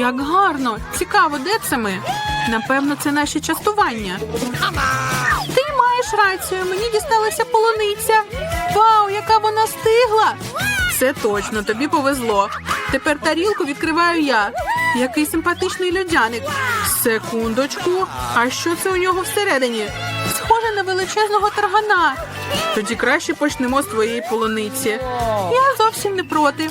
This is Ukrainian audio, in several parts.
Як гарно! Цікаво, де це ми? Напевно, це наші частування. Ти маєш рацію, мені дісталася полуниця. Вау, яка вона стигла! Це точно, тобі повезло. Тепер тарілку відкриваю я. Який симпатичний льодяник. Секундочку. А що це у нього всередині? Схоже на величезного таргана. Тоді краще почнемо з твоєї полуниці. Я зовсім не проти.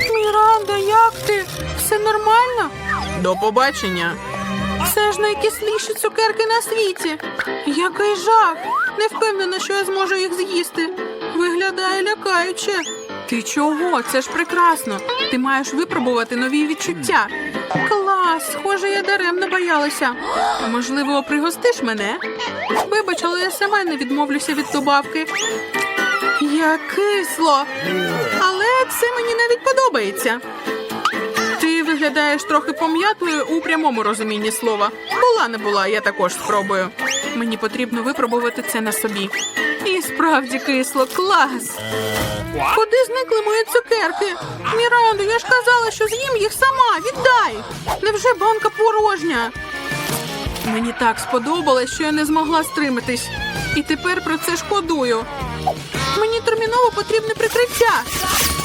Міранда, як ти? Все нормально? До побачення. Це ж найкисліші цукерки на світі. Який жах! Не впевнена, що я зможу їх з'їсти. Виглядає лякаюче. Ти чого? Це ж прекрасно. Ти маєш випробувати нові відчуття. Клас! Схоже, я даремно боялася. Можливо, пригостиш мене? Вибач, але я сама не відмовлюся від добавки. Як кисло! Це мені навіть подобається. Ти виглядаєш трохи пом'ятою у прямому розумінні слова. Була не була, я також спробую. Мені потрібно випробувати це на собі. І справді кисло, клас. Куди зникли мої цукерки? Мірандо, я ж казала, що з'їм їх сама. Віддай. Невже банка порожня? Мені так сподобалось, що я не змогла стриматись. І тепер про це шкодую. Мені терміново потрібне прикриття.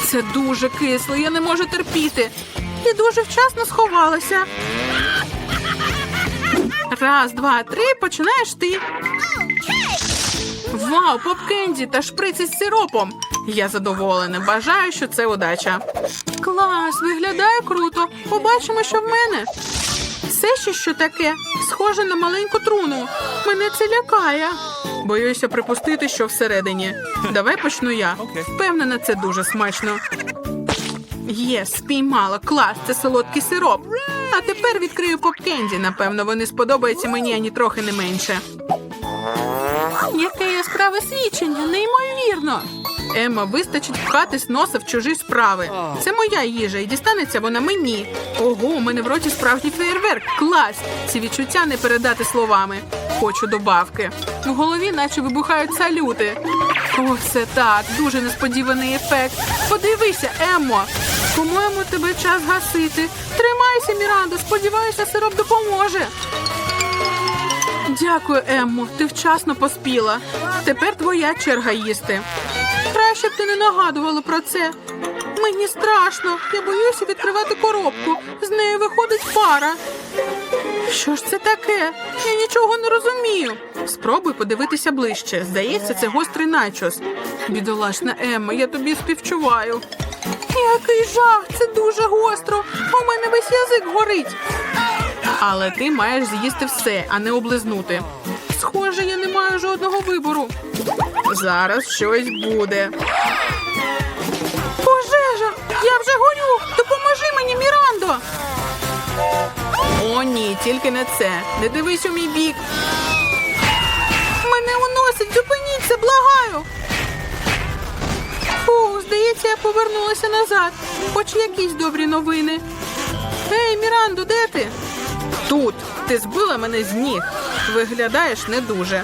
Це дуже кисло, я не можу терпіти. І дуже вчасно сховалася. Раз, два, три, починаєш ти. Вау, попкенді та шприц із сиропом. Я задоволена. Бажаю, що це удача. Клас, виглядає круто. Побачимо, що в мене. Це ще що таке? Схоже на маленьку труну. Мене це лякає. Боюся припустити, що всередині. Давай почну я. Впевнена, це дуже смачно. Є, спіймала. Клас, це солодкий сироп. А тепер відкрию попкенді. Напевно, вони сподобаються мені ані трохи не менше. Яке яскраве свідчення, неймовірно. Емма, вистачить пхатись носа в чужі справи. Це моя їжа, і дістанеться вона мені. Ого, у мене в роті справжній феєрверк. Клас! Ці відчуття не передати словами. Хочу добавки. В голові наче вибухають салюти. О, це так, дуже несподіваний ефект. Подивися, Еммо. По-моєму, тебе час гасити. Тримайся, Мірандо, сподіваюся, сироп допоможе. Дякую, Еммо. Ти вчасно поспіла. Тепер твоя черга їсти. Краще б ти не нагадувала про це. Мені страшно. Я боюся відкривати коробку. З нею виходить пара. Що ж це таке? Я нічого не розумію. Спробуй подивитися ближче. Здається, це гострий начос. Бідолашна Емма, я тобі співчуваю. Який жах! Це дуже гостро. У мене весь язик горить. Але ти маєш з'їсти все, а не облизнути. Схоже, я жодного вибору. Зараз щось буде. Пожежа! Я вже горю! Допоможи мені, Мірандо! О, ні, тільки не це. Не дивись у мій бік. Мене уносить, зупиніться, благаю. Фу, здається, я повернулася назад. Хоч якісь добрі новини. Ей, Мірандо, де ти? Тут. Ти збила мене з ніг. Виглядаєш не дуже.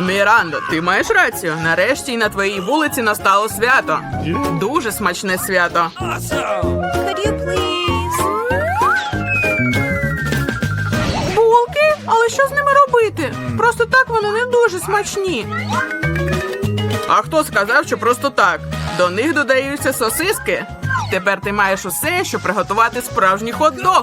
Мірандо, ти маєш рацію. Нарешті й на твоїй вулиці настало свято. Дуже смачне свято. Could you please? Булки? Але що з ними робити? Просто так вони не дуже смачні. А хто сказав, що просто так? До них додаються сосиски. Тепер ти маєш усе, щоб приготувати справжній хот-дог.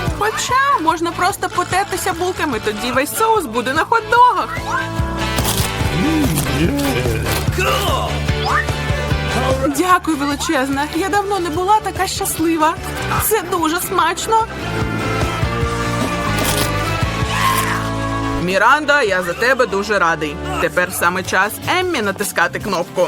Хоча можна просто потертися булками, тоді весь соус буде на хот-догах. Дякую, величезна. Я давно не була така щаслива. Це дуже смачно. Міранда, я за тебе дуже радий. Тепер саме час Еммі натискати кнопку.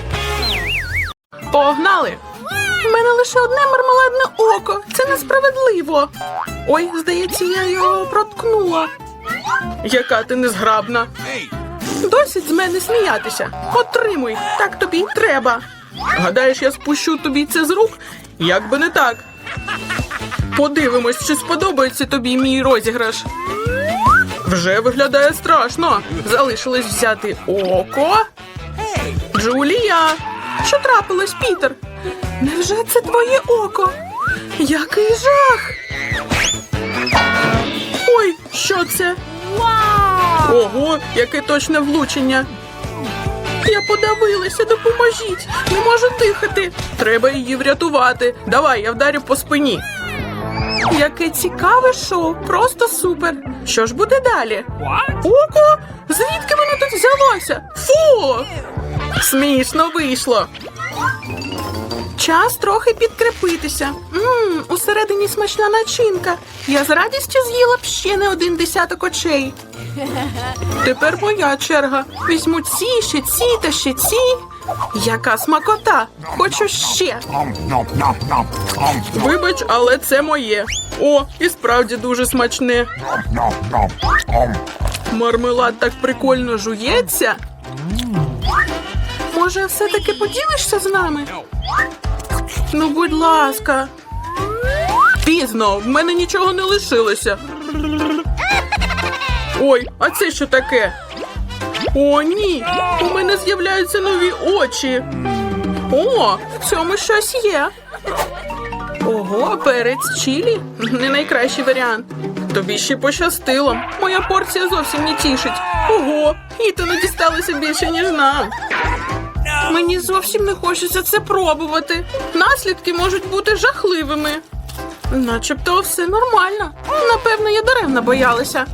Погнали! У мене лише одне мармеладне око. Це несправедливо. Ой, здається, я його проткнула. Яка ти незграбна. Досить з мене сміятися. Отримуй, так тобі й треба. Гадаєш, я спущу тобі це з рук? Як би не так. Подивимось, чи сподобається тобі мій розіграш. Вже виглядає страшно. Залишилось взяти око. Джулія, що трапилось, Пітер? Невже це твоє око? Який жах! Ой, що це? Ого, яке точне влучення. Я подавилася, допоможіть. Не можу дихати. Треба її врятувати. Давай, я вдарю по спині. Яке цікаве шоу, просто супер. Що ж буде далі? Ого, звідки воно тут взялося? Фу! Смішно вийшло. Час трохи підкрепитися. Мм, усередині смачна начинка. Я з радістю з'їла б ще не один десяток очей. Тепер моя черга. Візьму ці, ще ці та ще ці. Яка смакота! Хочу ще. Вибач, але це моє. О, і справді дуже смачне. Мармелад так прикольно жується. Може, все-таки поділишся з нами? Ну, будь ласка. Пізно, в мене нічого не лишилося. Ой, а це що таке? О, ні! У мене з'являються нові очі. О, в цьому щось є. Ого, перець чилі? Не найкращий варіант. Тобі ще пощастило. Моя порція зовсім не тішить. Ого, і то не дісталося більше, ніж нам. Мені зовсім не хочеться це пробувати. Наслідки можуть бути жахливими. Начебто все нормально. Напевно, я даремно боялася.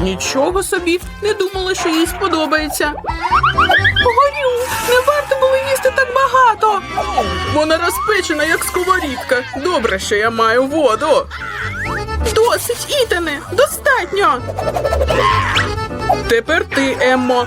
Нічого собі, не думала, що їй сподобається. Горю, не варто було їсти так багато. Вона розпечена, як сковорідка. Добре, що я маю воду. Досить, Ітане, достатньо. Тепер ти, Еммо.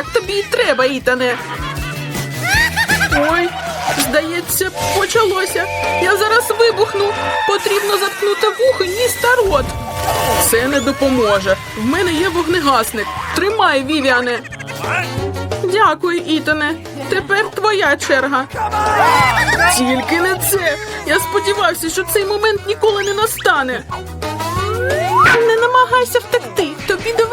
Так тобі і треба, Ітане. Ой, здається, почалося. Я зараз вибухну. Потрібно заткнути вухо, ніс та рот. Це не допоможе. В мене є вогнегасник. Тримай, Вівіане. Дякую, Ітане. Тепер твоя черга. Тільки не це. Я сподівався, що цей момент ніколи не настане. Не намагайся втекти,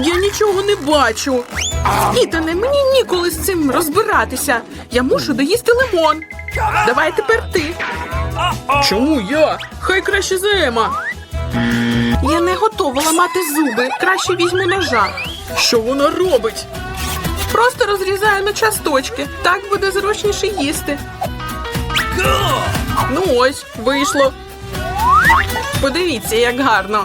Я нічого не бачу. Ітане, мені ніколи з цим розбиратися. Я мушу доїсти лимон. Давай тепер ти. Чому я? Хай краще за Ема. Я не готова ламати зуби. Краще візьму ножа. Що вона робить? Просто розрізаю на часточки. Так буде зручніше їсти. Ну ось, вийшло. Подивіться, як гарно.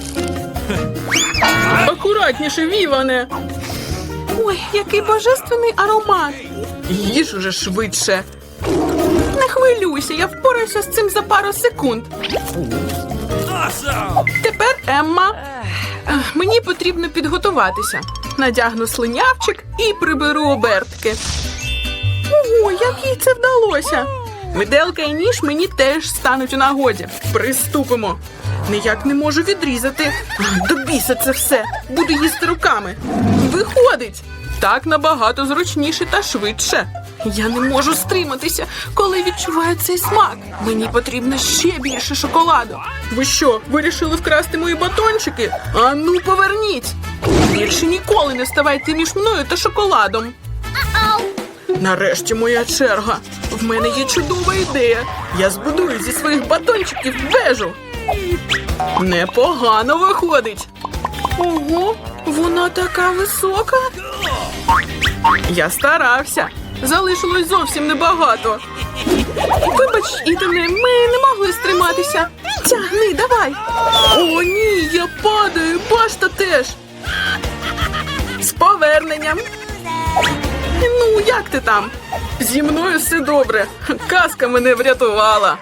Акуратніше, Віване. Ой, який божественний аромат. Їж уже швидше. Не хвилюйся, я впораюся з цим за пару секунд. Тепер Емма. Мені потрібно підготуватися. Надягну слинявчик і приберу обертки. Ого, як їй це вдалося? Виделка і ніж мені теж стануть у нагоді. Приступимо. Ніяк не можу відрізати. До біса це все. Буду їсти руками. Виходить. Так набагато зручніше та швидше. Я не можу стриматися, коли відчуваю цей смак. Мені потрібно ще більше шоколаду. Ви що, вирішили вкрасти мої батончики? А ну поверніть! Більше ніколи не ставайте між мною та шоколадом. Нарешті моя черга. В мене є чудова ідея. Я збудую зі своїх батончиків вежу. Непогано виходить. Ого, вона така висока. Я старався. Залишилось зовсім небагато. Вибач, Ітане, ми не могли стриматися. Тягни, давай. О, ні, я падаю, башта теж. З поверненням. Ну, як ти там? Зі мною все добре. Казка мене врятувала.